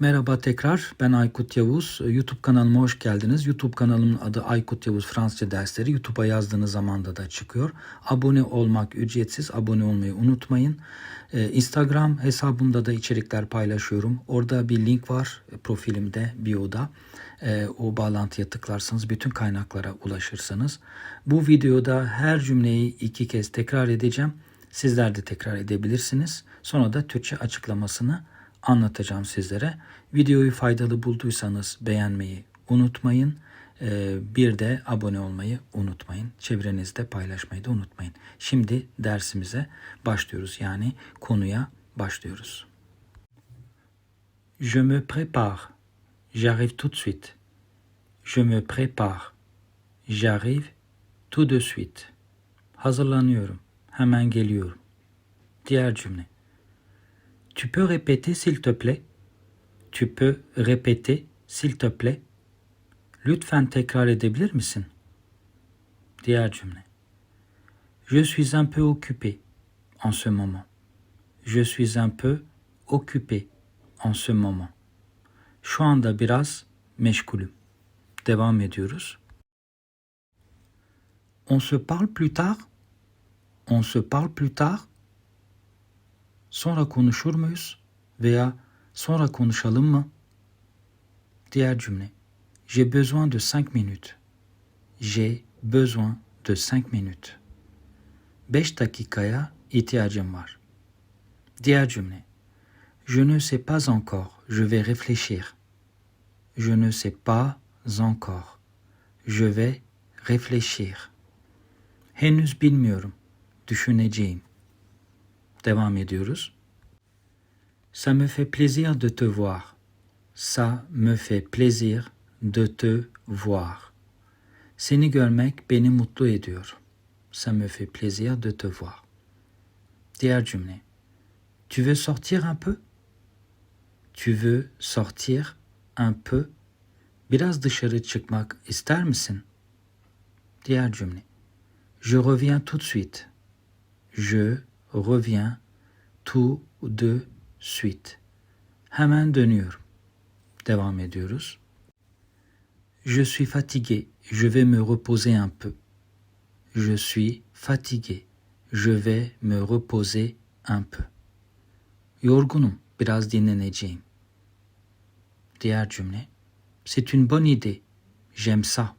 Merhaba tekrar ben Aykut Yavuz. YouTube kanalıma hoş geldiniz. YouTube kanalımın adı Aykut Yavuz Fransızca dersleri. YouTube'a yazdığınız zamanda da çıkıyor. Abone olmak ücretsiz. Abone olmayı unutmayın. Ee, Instagram hesabımda da içerikler paylaşıyorum. Orada bir link var e, profilimde, bio'da. Ee, o bağlantıya tıklarsanız bütün kaynaklara ulaşırsınız. Bu videoda her cümleyi iki kez tekrar edeceğim. Sizler de tekrar edebilirsiniz. Sonra da Türkçe açıklamasını anlatacağım sizlere. Videoyu faydalı bulduysanız beğenmeyi unutmayın. Ee, bir de abone olmayı unutmayın. Çevrenizde paylaşmayı da unutmayın. Şimdi dersimize başlıyoruz. Yani konuya başlıyoruz. Je me prépare. J'arrive tout de suite. Je me prépare. J'arrive tout de suite. Hazırlanıyorum. Hemen geliyorum. Diğer cümle. Tu peux répéter s'il te plaît? Tu peux répéter s'il te plaît? Lütfen tekrar edebilir misin? Diğer. Je suis un peu occupé en ce moment. Je suis un peu occupé en ce moment. Şu anda biraz meşgulüm. Devam ediyoruz. On se parle plus tard? On se parle plus tard? Sonra konuşur muyuz? Veya sonra konuşalım mı? Diğer cümle. J'ai besoin de 5 minutes. J'ai besoin de 5 minutes. 5 dakikaya ihtiyacım var. Diğer cümle. Je ne sais pas encore. Je vais réfléchir. Je ne sais pas encore. Je vais réfléchir. Henüz bilmiyorum. Düşüneceğim. Devam ediyoruz. Ça me fait plaisir de te voir. Ça me fait plaisir de te voir. Seni görmek beni mutlu ediyor. Ça me fait plaisir de te voir. Diğer cümle. Tu veux sortir un peu? Tu veux sortir un peu? Biraz dışarı çıkmak ister misin? Diğer cümle. Je reviens tout de suite. Je reviens tout de suite. Hemen dönüyorum. Devam ediyoruz. Je suis fatigué. Je vais me reposer un peu. Je suis fatigué. Je vais me reposer un peu. Yorgunum. Biraz dinleneceğim. Diğer cümle. C'est une bonne idée. J'aime ça.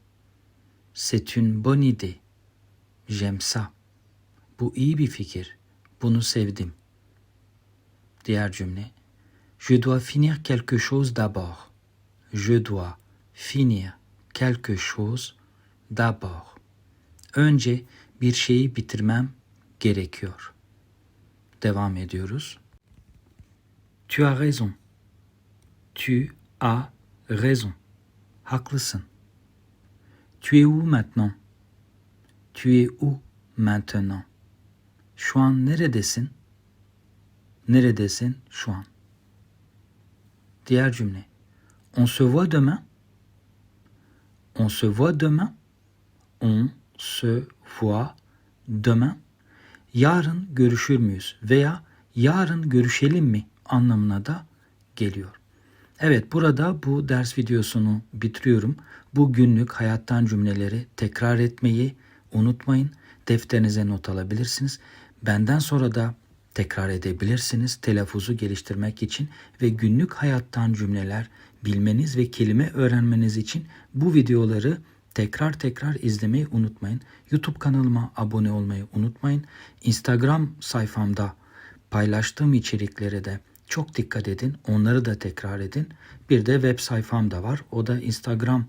C'est une bonne idée. J'aime ça. Bu iyi bir fikir. Bunu sevdim. Diğer cümle. Je dois finir quelque chose d'abord. Je dois finir quelque chose d'abord. Önce bir şeyi bitirmem gerekiyor. Devam ediyoruz. Tu as raison. Tu as raison. Haklısın. Tu es où maintenant? Tu es où maintenant? Şu an neredesin? Neredesin şu an? Diğer cümle. On se voit demain? On se voit demain? On se voit demain? Yarın görüşür müyüz? Veya yarın görüşelim mi anlamına da geliyor. Evet burada bu ders videosunu bitiriyorum. Bu günlük hayattan cümleleri tekrar etmeyi unutmayın. Defterinize not alabilirsiniz. Benden sonra da tekrar edebilirsiniz telaffuzu geliştirmek için ve günlük hayattan cümleler bilmeniz ve kelime öğrenmeniz için bu videoları tekrar tekrar izlemeyi unutmayın. YouTube kanalıma abone olmayı unutmayın. Instagram sayfamda paylaştığım içeriklere de çok dikkat edin. Onları da tekrar edin. Bir de web sayfam da var. O da Instagram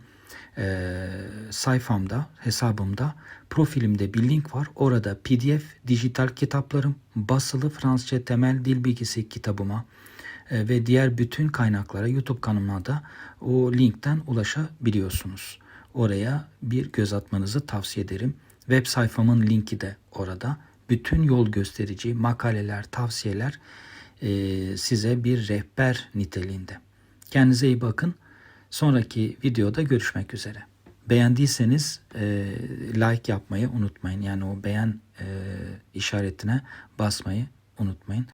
e, sayfamda, hesabımda, profilimde bir link var. Orada PDF, dijital kitaplarım, basılı Fransızca temel dil bilgisi kitabıma e, ve diğer bütün kaynaklara YouTube kanalıma da o linkten ulaşabiliyorsunuz. Oraya bir göz atmanızı tavsiye ederim. Web sayfamın linki de orada. Bütün yol gösterici makaleler, tavsiyeler e, size bir rehber niteliğinde. Kendinize iyi bakın. Sonraki videoda görüşmek üzere. Beğendiyseniz e, like yapmayı unutmayın. Yani o beğen e, işaretine basmayı unutmayın.